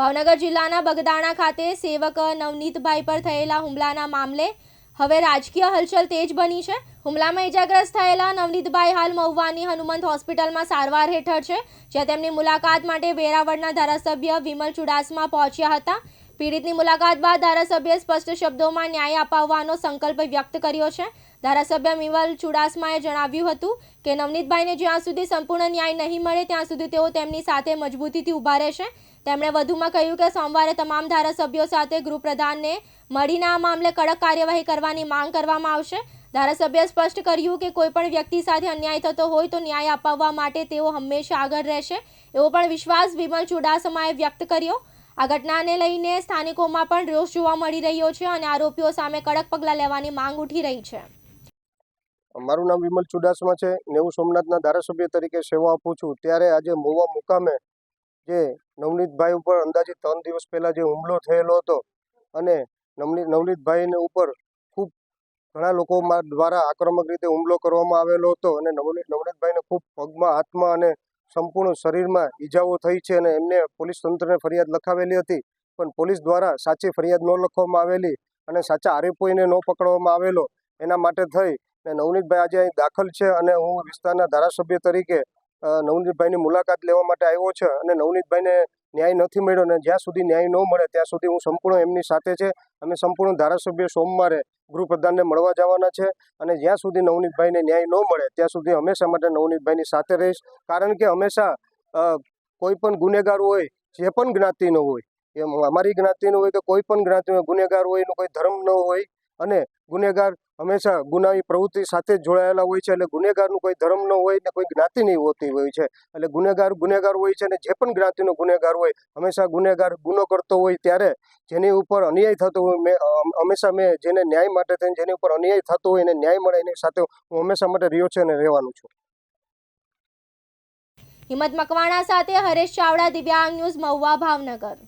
ભાવનગર જિલ્લાના બગદાણા ખાતે સેવક નવનીતભાઈ પર થયેલા હુમલાના મામલે હવે રાજકીય હલચલ તેજ બની છે. હુમલામાં ઇજાગ્રસ્ત થયેલા નવનીતભાઈ હાલ મહુવાની હનુમંત હોસ્પિટલમાં સારવાર હેઠળ છે, જ્યાં તેમની મુલાકાત માટે વેરાવળના ધારાસભ્ય વિમલ ચુડાસમા પહોંચ્યા હતા. પીડિતની મુલાકાત બાદ ધારાસભ્યએ સ્પષ્ટ શબ્દોમાં ન્યાય અપાવવાનો સંકલ્પ વ્યક્ત કર્યો છે. ધારાસભ્ય મિવલ ચુડાસમાએ જણાવ્યું હતું કે, નવનીતભાઈને જ્યાં સુધી સંપૂર્ણ ન્યાય નહીં મળે, ત્યાં સુધી તેઓ તેમની સાથે મજબૂતીથી ઊભા રહેશે. તેમણે વધુમાં કહ્યું કે, સોમવારે તમામ ધારાસભ્યો સાથે ગૃહપ્રધાનને મળીને આ મામલે કડક કાર્યવાહી કરવાની માંગ કરવામાં આવશે. ધારાસભ્યએ સ્પષ્ટ કર્યું કે કોઈપણ વ્યક્તિ સાથે અન્યાય થતો હોય તો ન્યાય અપાવવા માટે તેઓ હંમેશા આગળ રહેશે. એવો પણ વિશ્વાસ વિમલ ચુડાસમાએ વ્યક્ત કર્યો. આ ઘટનાને લઈને સ્થાનિકોમાં પણ રોષ જોવા મળી રહ્યો છે અને આરોપીઓ સામે કડક પગલાં લેવાની માંગ ઉઠી રહી છે. મારું નામ વિમલ ચુડાસમા છે. નેવું સોમનાથના ધારાસભ્ય તરીકે સેવા આપું છું. ત્યારે આજે મોવા મુકામે જે નવનીતભાઈ ઉપર અંદાજિત ત્રણ દિવસ પહેલાં જે હુમલો થયેલો હતો અને નવનીત નવનીતભાઈને ઉપર ખૂબ ઘણા લોકો દ્વારા આક્રમક રીતે હુમલો કરવામાં આવેલો હતો અને નવનીત નવનીતભાઈને ખૂબ પગમાં હાથમાં અને સંપૂર્ણ શરીરમાં ઈજાઓ થઈ છે અને એમને પોલીસ તંત્રને ફરિયાદ લખાવેલી હતી. પણ પોલીસ દ્વારા સાચી ફરિયાદ ન લખવામાં આવેલી અને સાચા આરોપીને ન પકડવામાં આવેલો એના માટે થઈ ને નવનીતભાઈ આજે અહીં દાખલ છે અને હું વિસ્તારના ધારાસભ્ય તરીકે નવનીતભાઈની મુલાકાત લેવા માટે આવ્યો છે અને નવનીતભાઈને ન્યાય નથી મળ્યો અને જ્યાં સુધી ન્યાય ન મળે ત્યાં સુધી હું સંપૂર્ણ એમની સાથે છે. અમે સંપૂર્ણ ધારાસભ્ય સોમવારે ગૃહપ્રધાનને મળવા જવાના છે અને જ્યાં સુધી નવનીતભાઈને ન્યાય ન મળે, ત્યાં સુધી હંમેશા માટે નવનીતભાઈની સાથે રહીશ. કારણ કે હંમેશા કોઈ પણ ગુનેગાર હોય, જે પણ જ્ઞાતિનો હોય, એમ, અમારી જ્ઞાતિનો હોય કે કોઈ પણ જ્ઞાતિનો ગુનેગાર હોય, એનો કોઈ ધર્મ ન હોય અને ગુનેગાર હંમેશા ગુનાની પ્રવૃત્તિ સાથે જોડાયેલા હોય છે. એટલે ગુનેગારનું કોઈ ધર્મ ન હોય ને કોઈ જ્ઞાતિ નહીં હોતી હોય છે. એટલે ગુનેગાર ગુનેગાર હોય છે અને જે પણ જ્ઞાતિનો ગુનેગાર હોય, હંમેશા ગુનેગાર ગુનો કરતો હોય ત્યારે જેની ઉપર અન્યાય થતો હોય, મેં હંમેશા મેં જેને ન્યાય માટે થઈને જેની ઉપર અન્યાય થતો હોય એને ન્યાય મળે એની સાથે હું હંમેશા માટે રહ્યો છે અને રહેવાનું છું. હિંમત મકવાણા સાથે હરેશ ચાવડા, દિવ્યાંગ ન્યૂઝ, મહુવા, ભાવનગર.